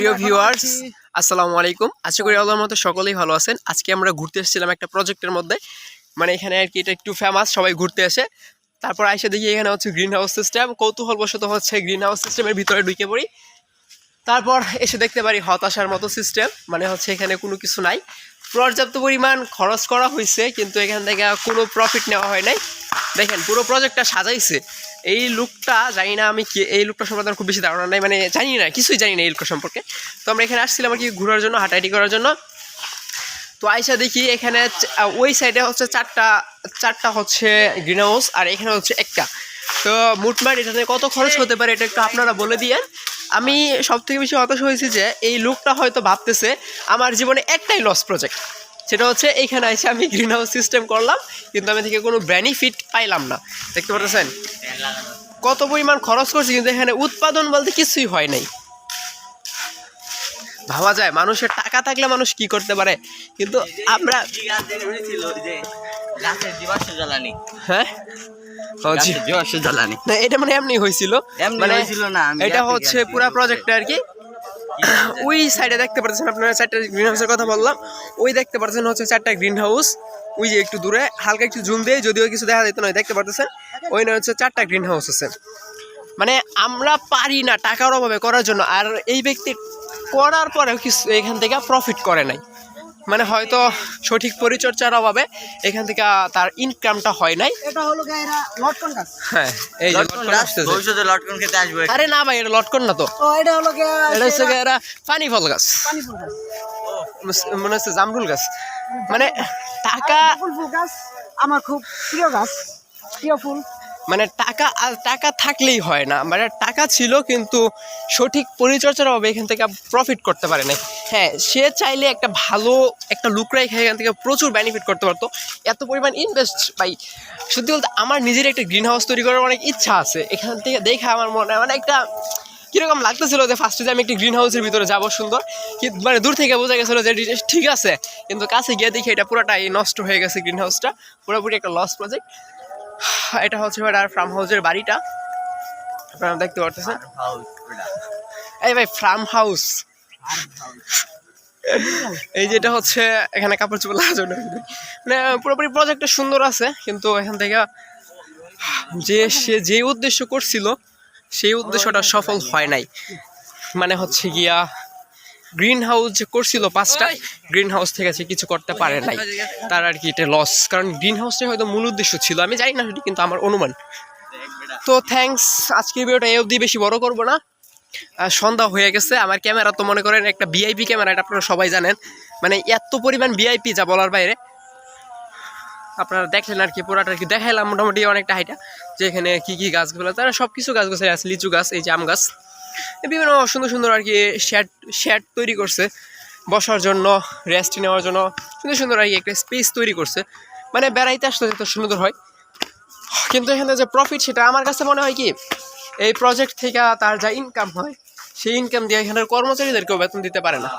প্রিয় ভিউয়ার্স আসসালামু আলাইকুম। আশা করি আল্লাহর মতো সকলেই ভালো আছেন। আজকে আমরা ঘুরতে এসেছিলাম একটা প্রজেক্টের মধ্যে। মানে এখানে আর কি এটা একটু ফেমাস সবাই ঘুরতে আসে। তারপর আইসে দেখি এখানে হচ্ছে গ্রিন হাউস সিস্টেম কৌতূহলবশত হচ্ছে গ্রিন হাউস সিস্টেমের ভিতরে ঢুকে পড়ি। তারপর এসে দেখতে পারি হতাশার মতো সিস্টেম মানে হচ্ছে এখানে কোনো কিছু নাই। পর্যাপ্ত পরিমাণ খরচ করা হয়েছে কিন্তু এখান থেকে কোনো প্রফিট নেওয়া হয় নাই। দেখেন পুরো প্রজেক্টটা সাজাইছে। এই লুকটা জানি না আমি কি এই লুকটা সম্পর্কে খুব বেশি ধারণা নাই মানে জানি না কিছুই জানি না এই লুকটা সম্পর্কে। তো আমরা এখানে আসছিলাম আর কি ঘোরার জন্য হাঁটাহাঁটি করার জন্য। তো আইসা দেখি এখানে ওই সাইডে হচ্ছে চারটা চারটা হচ্ছে গ্রিন হাউস আর এখানে হচ্ছে একটা। তো মোটমাট এটাতে কত খরচ হতে পারে এটা একটু আপনারা বলে দিয়েন। আমি সব থেকে বেশি হতাশ হয়েছি যে এই লোকটা হয়তো ভাবতেছে আমার জীবনে একটাই লস প্রজেক্ট সেটা হচ্ছে এইখানে এসে আমি গ্রিন হাউস সিস্টেম করলাম কিন্তু আমি থেকে কোনো বেনিফিট পাইলাম না। দেখতে পাচ্ছেন? কত পরিমাণ খরচ করছি কিন্তু এখানে উৎপাদন বলতে কিছুই হয় নাই। ভাবা যায় মানুষের টাকা থাকলে মানুষ কি করতে পারে? কিন্তু আমরা হ্যাঁ? জ্বালানি। না এটা মানে এমনি হয়েছিল মানে না, এটা হচ্ছে পুরো প্রজেক্টটা আর কি। ওই সাইডে দেখতে পাচ্ছেন আপনারা চারটা গ্রিন হাউসের কথা বললাম। ওই দেখতে পাচ্ছেন হচ্ছে চারটা গ্রিন হাউস ওই যে একটু দূরে হালকা একটু জুম দিয়ে যদিও কিছু দেখা যেত না দেখতে পাচ্ছেন ওই না হচ্ছে চারটা গ্রিন হাউস আছে। মানে আমরা পারি না টাকার অভাবে করার জন্য আর এই ব্যক্তি করার পরেও কিছু এখান থেকে প্রফিট করে নাই। মানে হয়তো সঠিক পরিচর্যার অভাবে এখান থেকে তার ইনকামটা হয় নাই। এটা হলো গায়রা লটকন গাছ। হ্যাঁ এই যে লটকন লটকন গাছ আসতেছে। ভবিষ্যতে লটকন খেতে আসবে। আরে না ভাই এটা লটকন না তো। ও এটা হলো গিয়া এটা হচ্ছে এরা পানি ফল গাছ। পানি ফুল গাছ মনে হচ্ছে জামরুল গাছ। মানে টাকা ফুল ফুল গাছ আমার খুব প্রিয় গাছ প্রিয় ফুল। মানে টাকা, আর টাকা থাকলেই হয় না। মানে টাকা ছিল কিন্তু সঠিক পরিচর্যার অভাবে এখান থেকে প্রফিট করতে পারে নাই। হ্যাঁ সে চাইলে একটা ভালো একটা লুক রেখে এখান থেকে প্রচুর বেনিফিট করতে পারতো। এত পরিমাণ ইনভেস্ট পাই সত্যি বলতে আমার নিজের একটা গ্রিন হাউস তৈরি করার অনেক ইচ্ছা আছে। এখান থেকে দেখে আমার মনে হয় মানে একটা কীরকম লাগতেছিল যে ফার্স্টে যে আমি একটি গ্রিন হাউসের ভিতরে যাব সুন্দর। মানে দূর থেকে বোঝা গেছিল যে ঠিক আছে। কিন্তু কাছে গিয়ে দেখি এটা পুরোটাই নষ্ট হয়ে গেছে গ্রিন হাউসটা পুরোপুরি একটা লস প্রজেক্ট এটা হচ্ছে আর ফার্ম হাউসের বাড়িটা। আপনারা দেখতে পারতেছেন। এই ভাই ফার্ম হাউস এই যেটা হচ্ছে এখানে কাপড় চোপড় লাগার মানে পুরোপুরি প্রজেক্টটা সুন্দর আছে কিন্তু এখান থেকে যে সে যে উদ্দেশ্য করছিল সেই উদ্দেশ্যটা সফল হয় নাই। মানে হচ্ছে গিয়া গ্রিন হাউস যে করছিল পাঁচটা গ্রিন হাউস থেকে সে কিছু করতে পারে নাই। তার আর কি এটা লস কারণ গ্রিন হাউসটাই হয়তো মূল উদ্দেশ্য ছিল। আমি জানি না সেটি কিন্তু আমার অনুমান। তো থ্যাঙ্কস আজকের ভিডিওটা এই অবধি বেশি বড় করব না। সন্ধ্যা হয়ে গেছে। আমার ক্যামেরা তো মনে করেন একটা ভিআইপি ক্যামেরা এটা আপনারা সবাই জানেন। মানে এত পরিমাণ ভিআইপি যা বলার বাইরে। আপনারা দেখলেন আর কি পুরাটা আর কি দেখাইলাম মোটামুটি অনেকটা হাইটা। যে এখানে কি কি গাছগুলো তারা সব কিছু গাছ গাছ আছে লিচু গাছ এই আম গাছ। বিভিন্ন সুন্দর সুন্দর আর কি শ্যাট শ্যাট তৈরি করছে। বসার জন্য রেস্ট নেওয়ার জন্য সুন্দর সুন্দর আর কি একটা স্পেস তৈরি করছে। মানে বেড়াইতে আসতে যত সুন্দর হয়। কিন্তু এখানে যে প্রফিট সেটা আমার কাছে মনে হয় কি, এই প্রজেক্ট থেকে তার যা ইনকাম হয়, সেই ইনকাম দিয়ে এখানের কর্মচারীদেরকেও বেতন দিতে পারে না।